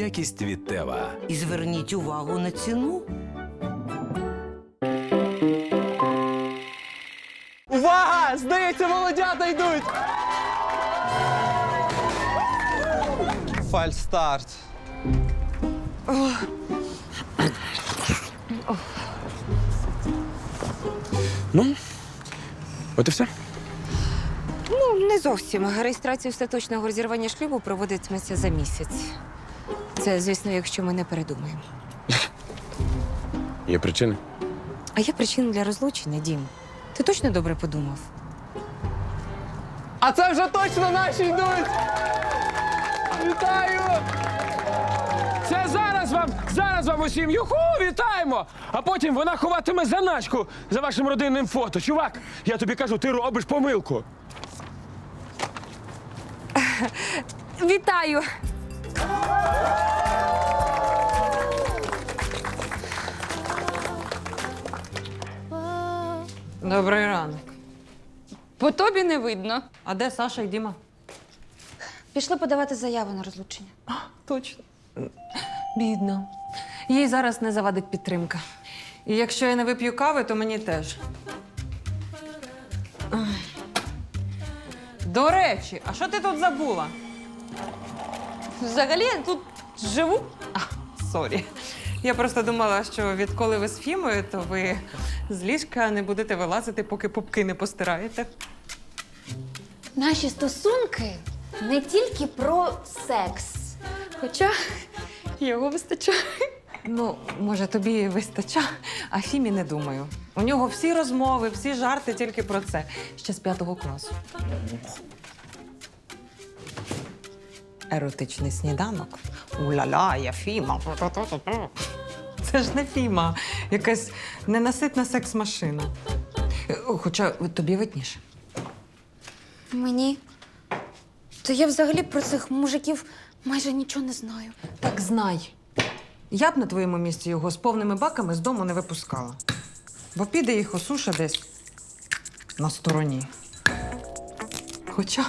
Якість від Тева. І зверніть увагу на ціну. Увага! Здається, молодята йдуть! Фальстарт. Ну, от і все. Ну, не зовсім. Реєстрація остаточного розірвання шлюбу проводитиметься за місяць. Це, звісно, якщо ми не передумаємо. Є причини. А є причини для розлучення, Дім. Ти точно добре подумав? А це вже точно наші йдуть! Вітаю! Це зараз вам, зараз вам усім юху, вітаємо! А потім вона ховатиме заначку за вашим родинним фото. Чувак, я тобі кажу, ти робиш помилку. Вітаю! Добрий ранок. По тобі не видно. А де Саша і Діма? Пішли подавати заяву на розлучення. Точно. Бідно. Їй зараз не завадить підтримка. І якщо я не вип'ю кави, то мені теж. До речі, а що ти тут забула? Взагалі я тут живу. Сорі. Я просто думала, що відколи ви з Фімою, то ви з ліжка не будете вилазити, поки пупки не постираєте. Наші стосунки не тільки про секс. Хоча його вистачає. Ну, може, тобі вистача, а Фімі не думаю. У нього всі розмови, всі жарти тільки про це. Ще з п'ятого класу. Еротичний сніданок. Уля-ля, я Фіма. Це ж не Фіма, якась ненаситна секс-машина. Е, Хоча тобі видніше. Мені. То я взагалі про цих мужиків майже нічого не знаю. Так знай. Я б на твоєму місці його з повними баками з дому не випускала. Бо піде їх осуша десь на стороні. Хоча,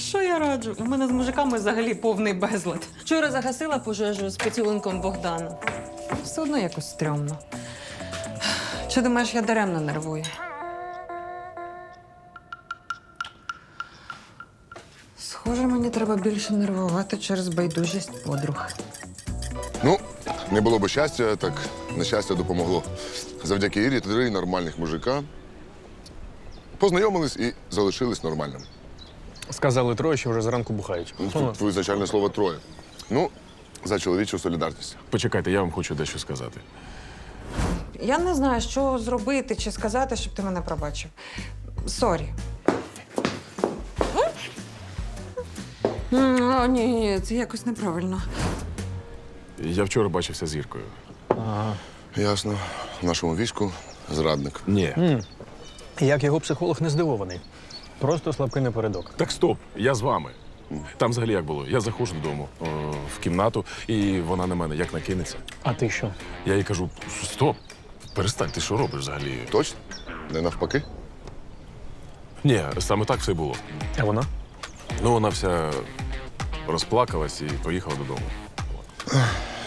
що я раджу? У мене з мужиками взагалі повний безлад. Вчора загасила пожежу з поцілунком Богдана. Все одно якось стрьомно. Чи думаєш, я даремно нервую? Схоже, мені треба більше нервувати через байдужість подруг. Ну, не було б щастя, так нещастя допомогло. Завдяки Ірі три нормальних мужика познайомились і залишились нормальними. Сказали троє, що вже зранку бухають. Ну, Тут визначальне слово троє. Ну, за чоловічу солідарність. Почекайте, я вам хочу дещо сказати. Я не знаю, що зробити чи сказати, щоб ти мене пробачив. Сорі. О, ні, ні, це якось неправильно. Я вчора бачився з Іркою. Ясно. В нашому війську зрадник. Ні. Як його психолог не здивований. Просто слабкий напередок. Так стоп, я з вами. Там взагалі як було? Я заходжу додому о, в кімнату, і вона на мене як накинеться. А ти що? Я їй кажу: стоп, перестань, ти що робиш взагалі? Точно? Не навпаки? Ні, саме так все було. А вона? Ну, вона вся розплакалась і поїхала додому.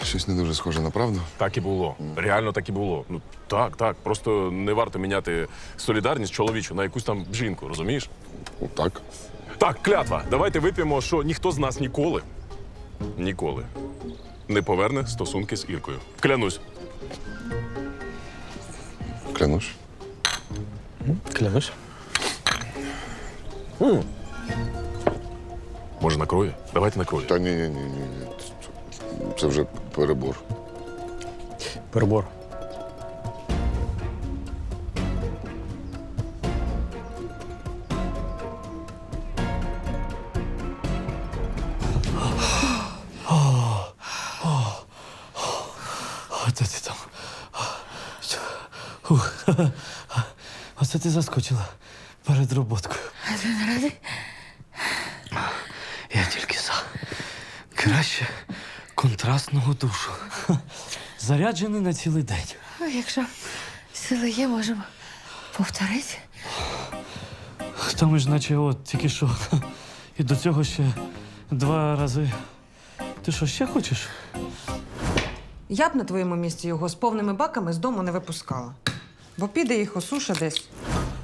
Щось не дуже схоже на правду. Так і було. Реально так і було. Ну так, так. Просто не варто міняти солідарність чоловічу на якусь там жінку, розумієш? Ну, так. Так, клятва. Давайте вип'ємо, що ніхто з нас ніколи, ніколи не поверне стосунки з Іркою. Клянусь. Клянусь. Клянусь. Може, накроє? Давайте накроє. Та ні, ні, ні, ні. ні. Це вже перебор. Перебор. Оце ти там. Ух. Оце ти заскочила перед роботкою. А ти не радий? Я тільки за. Краще контрастного душу. Заряджений на цілий день. Якщо сили є, можемо повторити. Там ж наче от тільки що. І до цього ще два рази Ти що, ще хочеш? Я б на твоєму місці його з повними баками з дому не випускала. Бо піде їх осуша десь.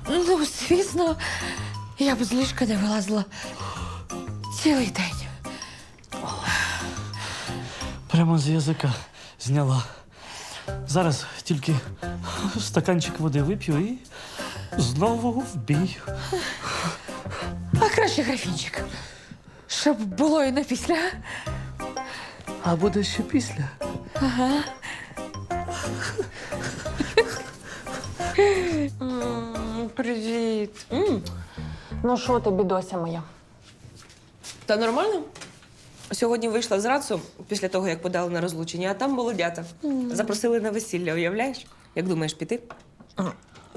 Ну, звісно, я б з ліжка не вилазила цілий день. Прямо з язика зняла. Зараз тільки стаканчик води вип'ю і знову в бій. А краще графінчик. Щоб було і на після. А буде ще після. Привіт. Ну що ти, бідося моя? Та нормально. Сьогодні вийшла з Рацу після того, як подали на розлучення, а там молодята. Запросили на весілля, уявляєш? Як думаєш, піти?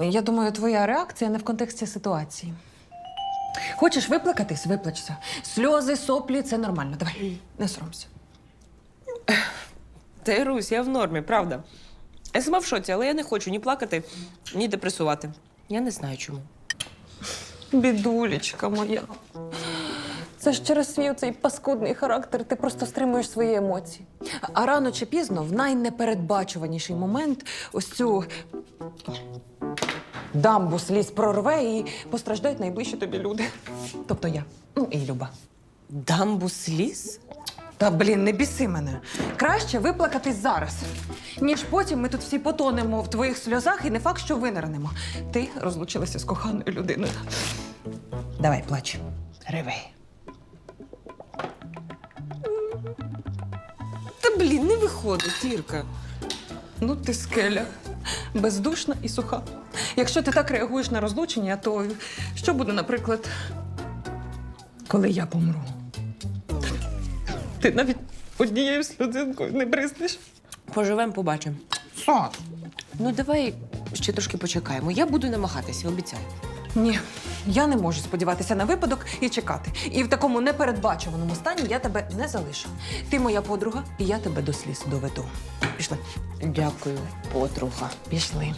Я думаю, твоя реакція не в контексті ситуації. Хочеш виплакатись, виплачся. Сльози, соплі це нормально. Давай, не соромся. Та й Русь, я в нормі, правда. Я сама в шоці, але я не хочу ні плакати, ні депресувати. Я не знаю чому. Бідулечка моя. Це ж через свій цей паскудний характер ти просто стримуєш свої емоції. А рано чи пізно, в найнепередбачуваніший момент, ось цю дамбу сліз прорве і постраждають найближчі тобі люди. Тобто я. Ну і Люба. Дамбу сліз? Та блін, не біси мене. Краще виплакатись зараз, ніж потім ми тут всі потонемо в твоїх сльозах і не факт, що винирнемо. Ти розлучилася з коханою людиною. Давай, плач. Реви. Блін, не виходить, Ірка. Ну, ти скеля. Бездушна і суха. Якщо ти так реагуєш на розлучення, то що буде, наприклад, коли я помру? Ти навіть однією сльозинкою не бризнеш. Поживемо, побачимо. Що? Ну, давай ще трошки почекаємо. Я буду намагатися, обіцяю. Ні, я не можу сподіватися на випадок і чекати. І в такому непередбачуваному стані я тебе не залишу. Ти моя подруга, і я тебе до сліз доведу. Пішли. Дякую, подруга. Пішли.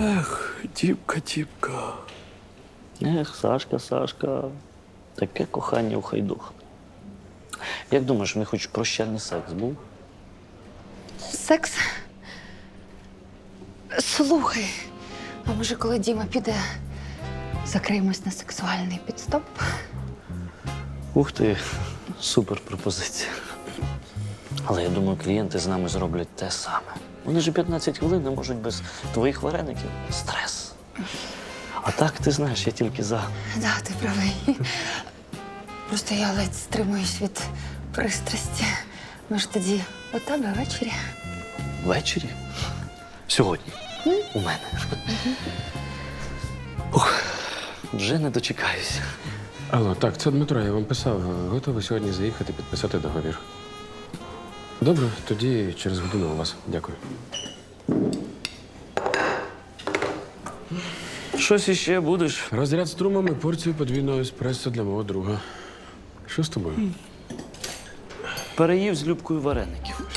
Ех, тіпка, тіпка. Ех, Сашка, Сашка. Таке кохання у хайдуха. Як думаєш, в них хоч прощальний секс був? Секс. Слухай. А може, коли Діма піде, закриємось на сексуальний підстоп? Ух ти, супер пропозиція. Але я думаю, клієнти з нами зроблять те саме. Вони ж 15 хвилин не можуть без твоїх вареників. Стрес. А так, ти знаєш, я тільки за. Да, ти правий. Просто я ледь стримуюсь від пристрасті. Може, тоді у тебе ввечері? Ввечері? Сьогодні. У мене. Ух, вже не дочекаюся. Алло, так, це Дмитро, я вам писав. Готовий сьогодні заїхати підписати договір. Добре, тоді через годину у вас. Дякую. Щось іще будеш. Розряд струмом і порцію подвійного еспресо для мого друга. Що з тобою? Переїв з Любкою вареників.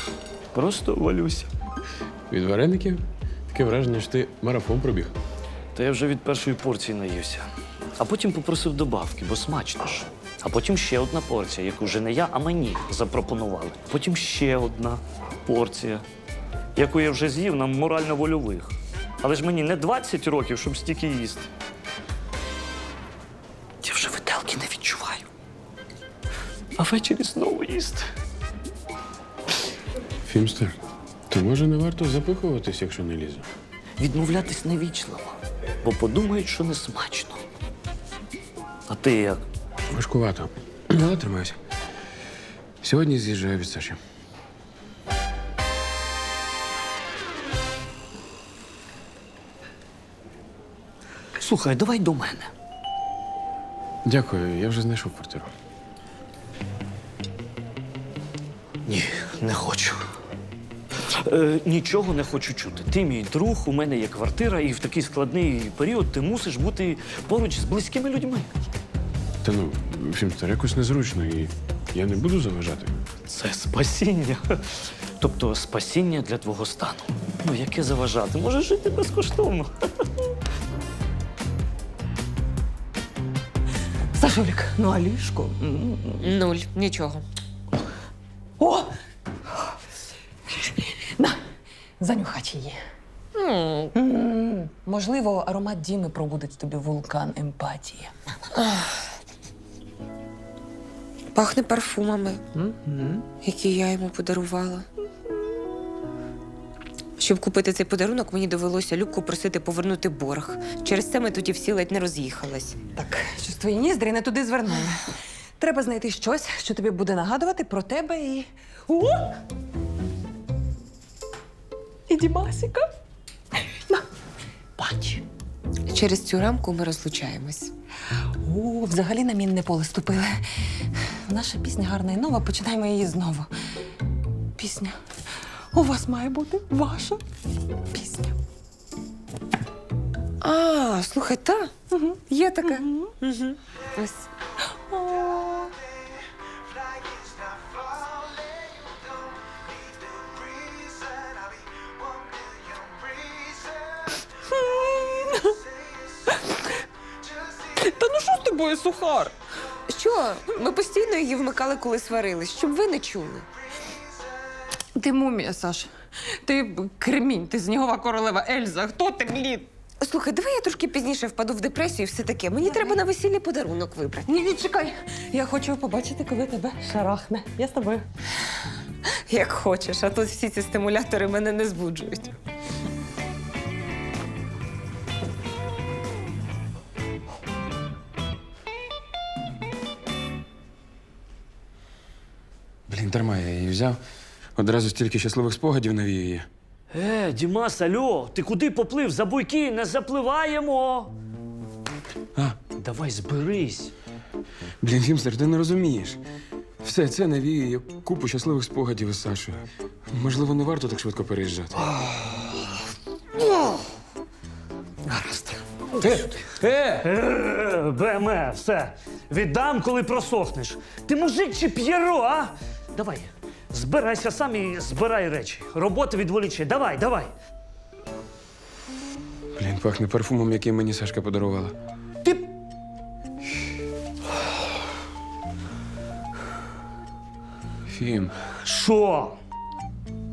Просто валюся. Від вареників? Таке враження, що ти марафон пробіг. Та я вже від першої порції наївся. А потім попросив добавки, бо смачно ж. А потім ще одна порція, яку вже не я, а мені запропонували. Потім ще одна порція, яку я вже з'їв на морально-вольових. Але ж мені не 20 років, щоб стільки їсти. Я вже виделки не відчуваю. А ввечері знову їсти. Фімстер, то може не варто запихуватись, якщо не лізе. Відмовлятись невічливо, бо подумають, що не смачно. А ти як? Важкувато. Але тримайся. Сьогодні з'їжджаю від Саші. Слухай, давай до мене. Дякую, я вже знайшов квартиру. Ні, не хочу. Е, нічого не хочу чути. Ти мій друг, у мене є квартира, і в такий складний період ти мусиш бути поруч з близькими людьми. Та ну, Фімстер, якось незручно і я не буду заважати. Це спасіння. Тобто спасіння для твого стану. Ну, яке заважати? Можеш жити безкоштовно. Сашулік, ну а ліжко? Нуль, нічого. О! На, занюхач її. М, Можливо, аромат Діми пробудить тобі вулкан емпатії. Пахне парфумами, які я йому подарувала. Щоб купити цей подарунок, мені довелося Любку просити повернути борг. Через це ми тоді всі ледь не роз'їхались. Так, щось твої ніздрі не туди звернули. Треба знайти щось, що тобі буде нагадувати про тебе і. О! Дімасіка. На, бач. Через цю рамку ми розлучаємось. О, взагалі на мінне поле ступили. Наша пісня гарна і нова, починаємо її знову. Пісня. У вас має бути ваша пісня. А, слухай, та є таке. Угу. Ось. Тобою, сухар? Що? Ми постійно її вмикали, коли сварились, щоб ви не чули. Ти мумія, Саш. Ти кремінь, ти снігова королева Ельза. Хто ти, блін? Слухай, давай я трошки пізніше впаду в депресію і все таке. Мені треба на весіллі подарунок вибрати. Ні, ні, чекай. Я хочу побачити, коли тебе шарахне. Я з тобою. Як хочеш, а тут всі ці стимулятори мене не збуджують. Дарма я її взяв. Одразу стільки щасливих спогадів навіює. Е, Дімас, альо, ти куди поплив? За буйки не запливаємо. А. Давай зберись. Блін, Гімстер, ти не розумієш. Все це навіює купу щасливих спогадів із Сашою. Можливо, не варто так швидко переїжджати. Гаразд. Е, е! Е, БМЕ, все. Віддам, коли просохнеш. Ти мужик чи п'єро, а? Давай, збирайся сам і збирай речі. Робота відволіче. Давай, давай. Блін, пахне парфумом, який мені Сашка подарувала. Ти Фім, що?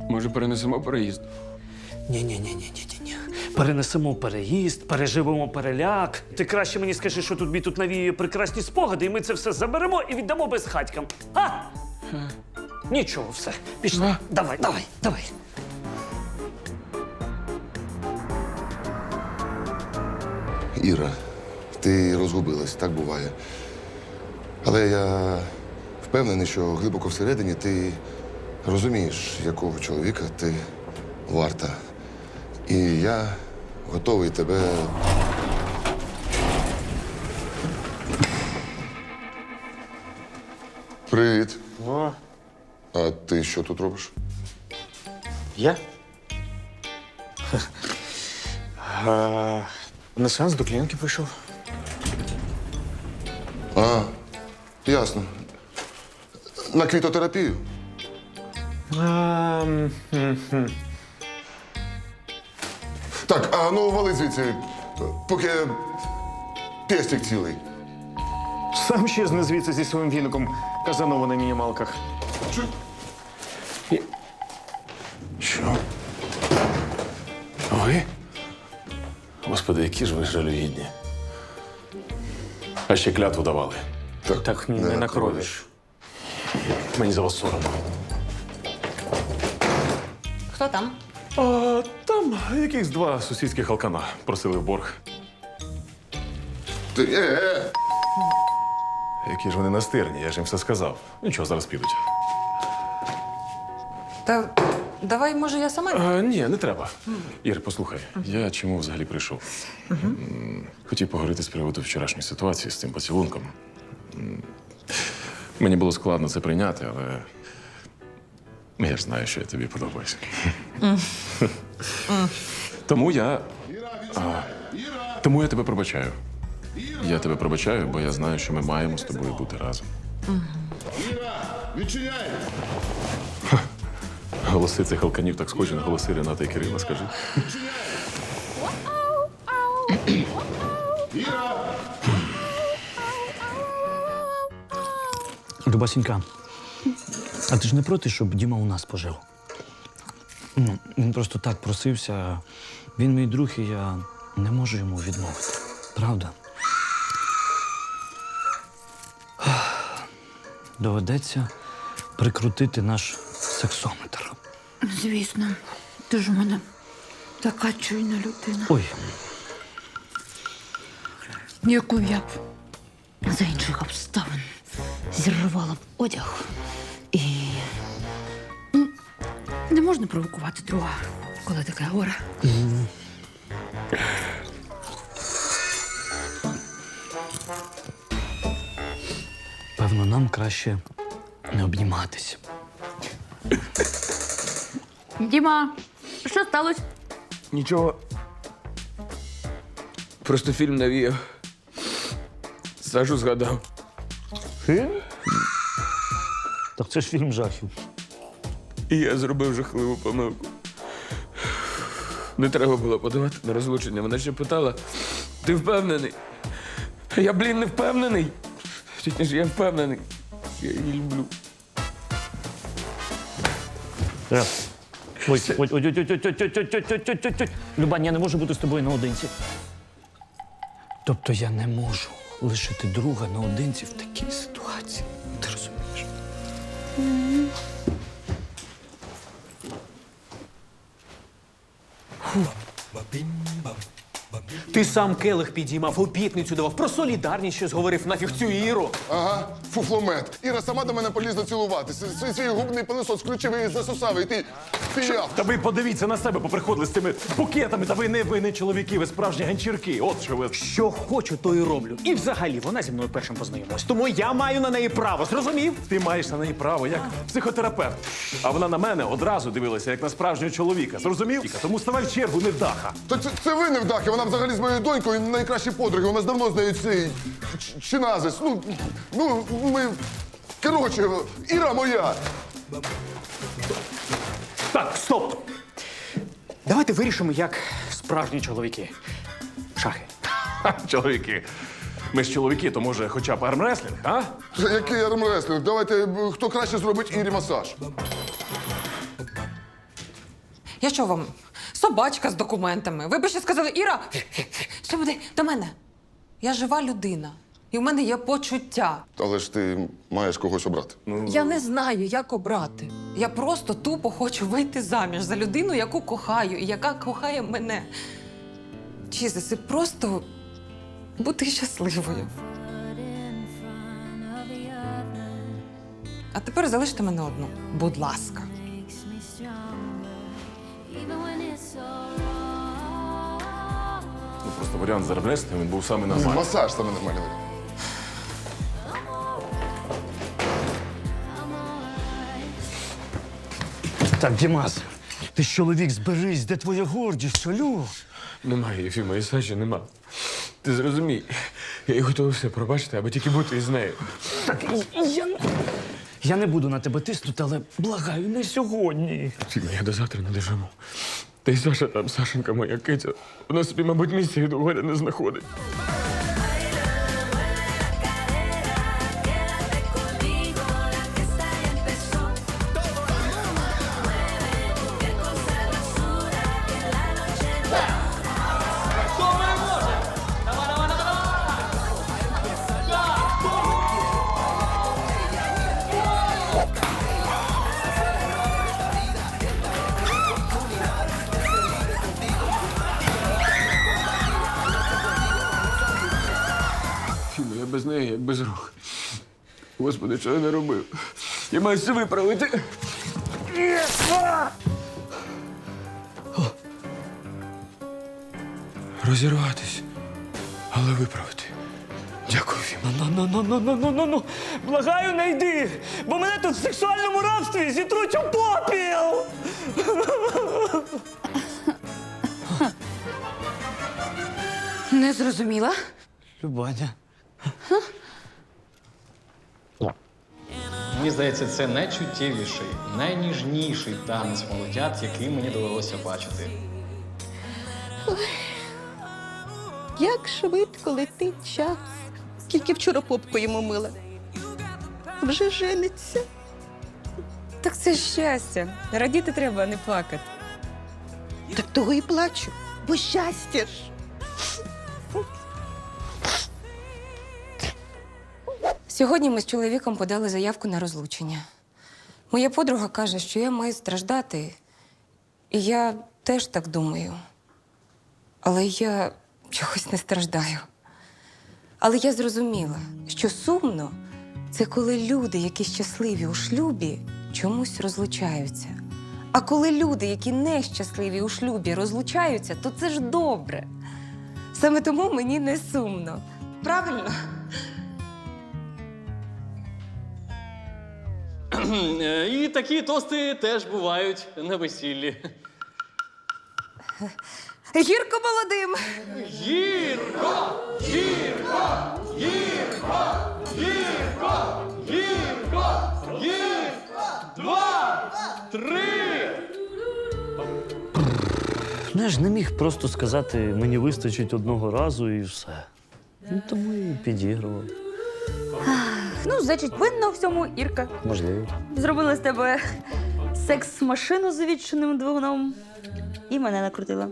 може перенесемо переїзд? Ні, ні, ні, ні, ні, ні. Перенесемо переїзд, переживемо переляк. Ти краще мені скажи, що тобі тут навіює прекрасні спогади, і ми це все заберемо і віддамо безхатькам. А? Нічого, все. Пішли. А? Давай, давай, давай. Іра, ти розгубилась, так буває. Але я впевнений, що глибоко всередині ти розумієш, якого чоловіка ти варта. І я готовий тебе. Привіт. О, А ти що тут робиш? я? А, на сеанс до клієнтки прийшов. А, ясно. На квітотерапію. А, м, м, м. Так, а ну вали звідси, поки пестик цілий. Сам щезне звідси зі своїм віником Казанова на мінімалках. Що? Ви? Господи, які ж ви жалюгідні. А ще клятву давали. Так, Так, ні, не на крові. Мені за вас соромно. Хто там? А, там якісь два сусідських алкана просили в борг. Ти, е, е. Які ж вони настирні, я ж їм все сказав. Нічого, зараз підуть. Та давай, може, я сама. А, ні, не треба. Ір, послухай, я чому взагалі прийшов? М, Хотів поговорити з приводу вчорашньої ситуації з цим поцілунком. М, Мені було складно це прийняти, але я ж знаю, що я тобі подобаюся. Тому я. А, тому я тебе пробачаю. Я тебе пробачаю, бо я знаю, що ми маємо з тобою бути разом. Відчиняй! Голоси цих алканів так схожі на голоси Рената і Кирила, скажи. Іра! Любасінька, а ти ж не проти, щоб Діма у нас пожив? Ну, він просто так просився. Він мій друг, і я не можу йому відмовити. Правда? Доведеться прикрутити наш сексометр. Звісно, ти ж у мене така чуйна людина. Ой, Яку я б за інших обставин зірвала б одяг. І ну, не можна провокувати друга, коли таке горе. певно, нам краще не обніматись. Діма, що сталося? Нічого. Просто фільм навіяв. Сашу згадав. Так це ж фільм жахів. І я зробив жахливу помилку. Не треба було подавати на розлучення. Вона ще питала: ти впевнений? Я, блін, не впевнений. Точніше, я впевнений. Я її люблю. Ой, ой, ой, ой, ой, ой, ой, ой, ой, ой, ой, ой, ой, ой. Любань, я не можу бути з тобою наодинці. Тобто я не можу лишити друга наодинці в такій ситуації. Ти розумієш? Ти сам келих підіймав, обітницю давав, про солідарність щось говорив, нафіг цю Іру. Ага, фуфломет. Іра сама до мене полізла цілуватися. Свій свій губний пилисос включив і засосав, і ти піяв. Та ви подивіться на себе, поприходили з цими букетами, та ви не ви не чоловіки, ви справжні ганчірки. От що ви. Що хочу, то і роблю. І взагалі вона зі мною першим познайомилась. Тому я маю на неї право, зрозумів? Ти маєш на неї право як психотерапевт. А вона на мене одразу дивилася, як на справжнього чоловіка. Зрозумів? Тому ставай в чергу, не даха. Та це, це ви не вдахи, вона взагалі з моєю донькою найкращі подруги. У нас давно з нею цей ч- чиназис. Ну, ну, ми. Коротше, Іра моя. Так, стоп. Давайте вирішимо, як справжні чоловіки. Шахи. Ха, Чоловіки. Ми ж чоловіки, то може хоча б армреслінг, а? Та Який армреслінг? Давайте, е, хто краще зробить Ірі масаж. Я що вам? Собачка з документами. Ви би ще сказали, Іра, що буде до мене? Я жива людина. І в мене є почуття. Але ж ти маєш когось обрати. Я не знаю, як обрати. Я просто тупо хочу вийти заміж за людину, яку кохаю, і яка кохає мене. Чізес, і просто бути щасливою. А тепер залиште мене одну. Будь ласка. Варіант з він був саме нормальний. Масаж саме нормальний. варіант. Так, Дімас, ти ж чоловік, зберись, де твоя гордість, алю? Немає Єфіма і Саші, нема. Ти зрозумій, я їй готовий все пробачити, аби тільки бути із нею. Так, я, я не буду на тебе тиснути, але благаю, не сьогодні. Фіма, я до завтра не доживу. Й Саша там, Сашенька моя киця, вона собі, мабуть, місця від горя не знаходить. Фіма, я без неї, як без рук. Господи, що я не робив? Я маю все виправити. Розірватись, але виправити. Дякую, Фіма. Ну, ну, ну, ну, ну, ну, ну, ну. Благаю, не йди, бо мене тут в сексуальному рабстві зітруть у попіл. Не зрозуміла. Любаня. Мені здається, це найчуттєвіший, найніжніший танець молодят, який мені довелося бачити. Як швидко летить час. Тільки вчора попку йому мила. вже жениться. Так це щастя. Радіти треба, а не плакати. Так того і плачу, бо щастя ж. Сьогодні ми з чоловіком подали заявку на розлучення. Моя подруга каже, що я маю страждати. І я теж так думаю. Але я чогось не страждаю. Але я зрозуміла, що сумно це коли люди, які щасливі у шлюбі, чомусь розлучаються. А коли люди, які нещасливі у шлюбі, розлучаються, то це ж добре. Саме тому мені не сумно. Правильно? І такі тости теж бувають на весіллі. Гірко молодим! Гірко! Гірко! Гірко! Гірко! Гірко! Гірко! Два! Три! Ну, я ж не міг просто сказати, мені вистачить одного разу і все. Ну, тому і підігрував. Ну, значить, винна в всьому Ірка. Можливо. Зробила з тебе секс-машину з відчиненим двигуном і мене накрутила.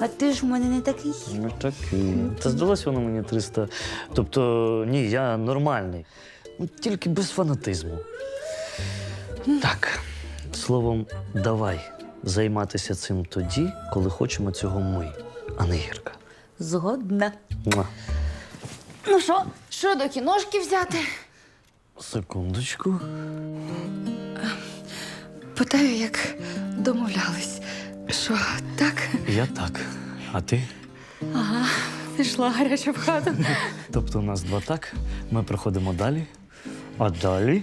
А ти ж в мене не такий. Ну такий. Та здалось воно мені 300. Тобто, ні, я нормальний. Ну, Тільки без фанатизму. Так. Словом, давай займатися цим тоді, коли хочемо цього ми, а не гірка. Згодна. Муа. Ну що, що до кіношки взяти? Секундочку. Питаю, як домовлялись. Що, так? Я так. А ти? Ага, пішла гаряча в хату. Тобто у нас два так, ми проходимо далі. А далі.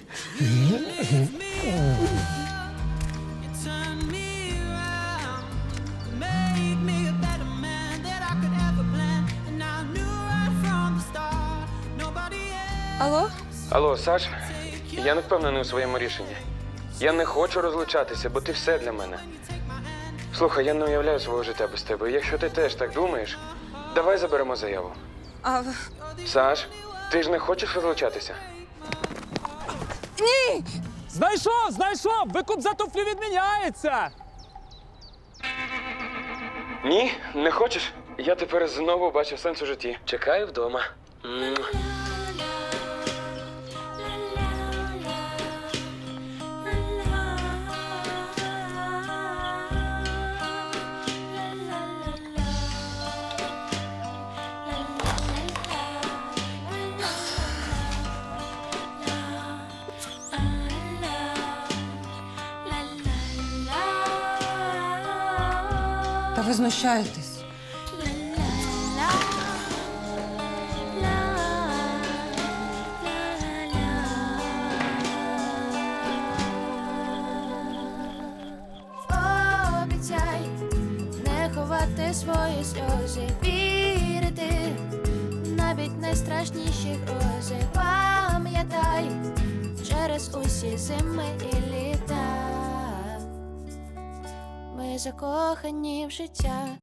Алло? Алло, Саш, я не впевнений у своєму рішенні. Я не хочу розлучатися, бо ти все для мене. Слухай, я не уявляю свого життя без тебе. Якщо ти теж так думаєш, давай заберемо заяву. А, Саш, ти ж не хочеш розлучатися? ні! Знайшов, знайшов! Викуп за туфлі відміняється! Ні, не хочеш? Я тепер знову бачу сенс у житті. Чекаю вдома. М. ви знущаєтесь. Закохані в життя.